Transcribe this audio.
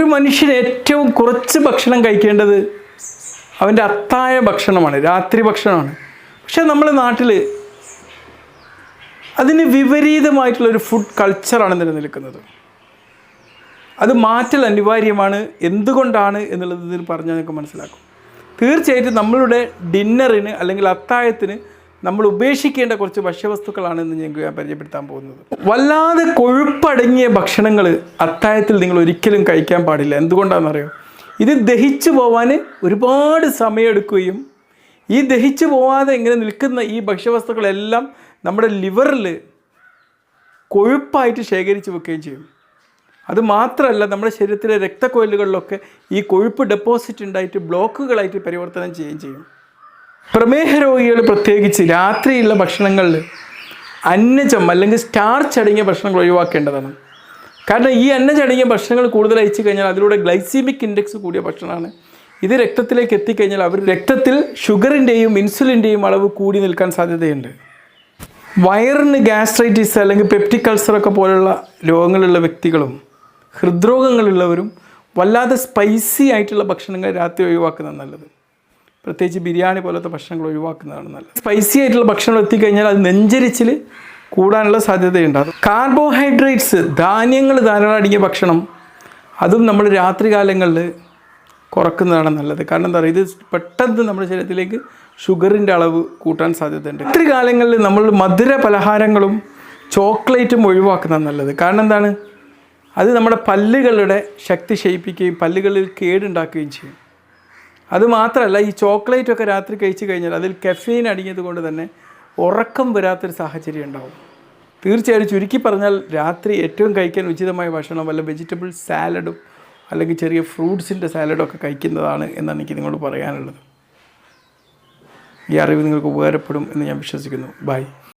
ഒരു മനുഷ്യൻ ഏറ്റവും കുറച്ച് ഭക്ഷണം കഴിക്കേണ്ടത് അവന്റെ അത്തായ ഭക്ഷണമാണ് രാത്രി ഭക്ഷണമാണ്. പക്ഷേ നമ്മുടെ നാട്ടിൽ അതിന് വിപരീതമായിട്ടുള്ളൊരു ഫുഡ് കൾച്ചറാണ് നിലനിൽക്കുന്നത്. അത് മാറ്റൽ അനിവാര്യമാണ് എന്തുകൊണ്ടാണ് എന്നുള്ളത് ഇതിൽ പറഞ്ഞാൽ നിങ്ങൾക്ക് മനസ്സിലാക്കും. തീർച്ചയായിട്ടും നമ്മളുടെ ഡിന്നറിന് അല്ലെങ്കിൽ അത്തായത്തിന് നമ്മൾ ഉപേക്ഷിക്കേണ്ട കുറച്ച് ഭക്ഷ്യവസ്തുക്കളാണ് ഇന്ന് ഞാൻ പരിചയപ്പെടുത്താൻ പോകുന്നത്. വല്ലാതെ കൊഴുപ്പടങ്ങിയ ഭക്ഷണങ്ങൾ അത്തായത്തിൽ നിങ്ങൾ ഒരിക്കലും കഴിക്കാൻ പാടില്ല. എന്തുകൊണ്ടാണെന്നറിയോ? ഇത് ദഹിച്ചു പോവാൻ ഒരുപാട് സമയമെടുക്കുകയും ഈ ദഹിച്ചു പോവാതെ ഇങ്ങനെ നിൽക്കുന്ന ഈ ഭക്ഷ്യവസ്തുക്കളെല്ലാം നമ്മുടെ ലിവറിൽ കൊഴുപ്പായിട്ട് ശേഖരിച്ച് വെക്കുകയും ചെയ്യും. അത് മാത്രമല്ല നമ്മുടെ ശരീരത്തിലെ രക്തക്കൊയലുകളിലൊക്കെ ഈ കൊഴുപ്പ് ഡെപ്പോസിറ്റ് ഉണ്ടായിട്ട് ബ്ലോക്കുകളായിട്ട് പരിവർത്തനം ചെയ്യുകയും ചെയ്യും. പ്രമേഹ രോഗികൾ പ്രത്യേകിച്ച് രാത്രിയുള്ള ഭക്ഷണങ്ങളിൽ അന്നജം അല്ലെങ്കിൽ സ്റ്റാർച്ച് അടങ്ങിയ ഭക്ഷണങ്ങൾ ഒഴിവാക്കേണ്ടതാണ്. കാരണം ഈ അന്നജം അടങ്ങിയ ഭക്ഷണങ്ങൾ കൂടുതൽ അയച്ചു കഴിഞ്ഞാൽ അതിലൂടെ ഗ്ലൈസീമിക് ഇൻഡെക്സ് കൂടിയ ഭക്ഷണമാണ്. ഇത് രക്തത്തിലേക്ക് എത്തിക്കഴിഞ്ഞാൽ അവർ രക്തത്തിൽ ഷുഗറിന്റെയും ഇൻസുലിന്റെയും അളവ് കൂടി നിൽക്കാൻ സാധ്യതയുണ്ട്. വയറിന് ഗ്യാസ്ട്രൈറ്റിസ് അല്ലെങ്കിൽ പെപ്റ്റിക് അൾസറൊക്കെ പോലുള്ള രോഗങ്ങളുള്ള വ്യക്തികളും ഹൃദ്രോഗങ്ങളുള്ളവരും വല്ലാതെ സ്പൈസി ആയിട്ടുള്ള ഭക്ഷണങ്ങൾ രാത്രി ഒഴിവാക്കുന്നത് നല്ലത്. പ്രത്യേകിച്ച് ബിരിയാണി പോലത്തെ ഭക്ഷണങ്ങൾ ഒഴിവാക്കുന്നതാണ് നല്ലത്. സ്പൈസി ആയിട്ടുള്ള ഭക്ഷണം എത്തിക്കഴിഞ്ഞാൽ അത് നെഞ്ചരിച്ചിൽ കൂടാനുള്ള സാധ്യതയുണ്ടാകും കാർബോഹൈഡ്രേറ്റ്സ് ധാന്യങ്ങൾ ധാരാളം അടങ്ങിയ ഭക്ഷണം അതും നമ്മൾ രാത്രികാലങ്ങളിൽ കുറക്കുന്നതാണ് നല്ലത്. കാരണം എന്താ പറയുക ഇത് പെട്ടെന്ന് നമ്മുടെ ശരീരത്തിലേക്ക് ഷുഗറിന്റെ അളവ് കൂട്ടാൻ സാധ്യതയുണ്ട്. രാത്രി കാലങ്ങളിൽ നമ്മൾ മധുര പലഹാരങ്ങളും ചോക്ലേറ്റും ഒഴിവാക്കുന്നതാണ് നല്ലത്. കാരണം എന്താണ്? അത് നമ്മുടെ പല്ലുകളുടെ ശക്തി ക്ഷയിപ്പിക്കുകയും പല്ലുകളിൽ കേടുണ്ടാക്കുകയും ചെയ്യും. അത് മാത്രമല്ല ഈ ചോക്ലേറ്റ് ഒക്കെ രാത്രി കഴിച്ചു കഴിഞ്ഞാൽ അതിൽ കെഫീൻ അടങ്ങിയത് കൊണ്ട് തന്നെ ഉറക്കം വരാത്തൊരു സാഹചര്യം ഉണ്ടാവും. തീർച്ചയായും ചുരുക്കി പറഞ്ഞാൽ രാത്രി ഏറ്റവും കഴിക്കാൻ ഉചിതമായ ഭക്ഷണം വല്ല വെജിറ്റബിൾ സാലഡും അല്ലെങ്കിൽ ചെറിയ ഫ്രൂട്ട്സിന്റെ സാലഡും ഒക്കെ കഴിക്കുന്നതാണ് എന്നാണ് എനിക്ക് നിങ്ങളോട് പറയാനുള്ളത്. ഈ അറിവ് നിങ്ങൾക്ക് ഉപകാരപ്പെടും എന്ന് ഞാൻ വിശ്വസിക്കുന്നു. ബൈ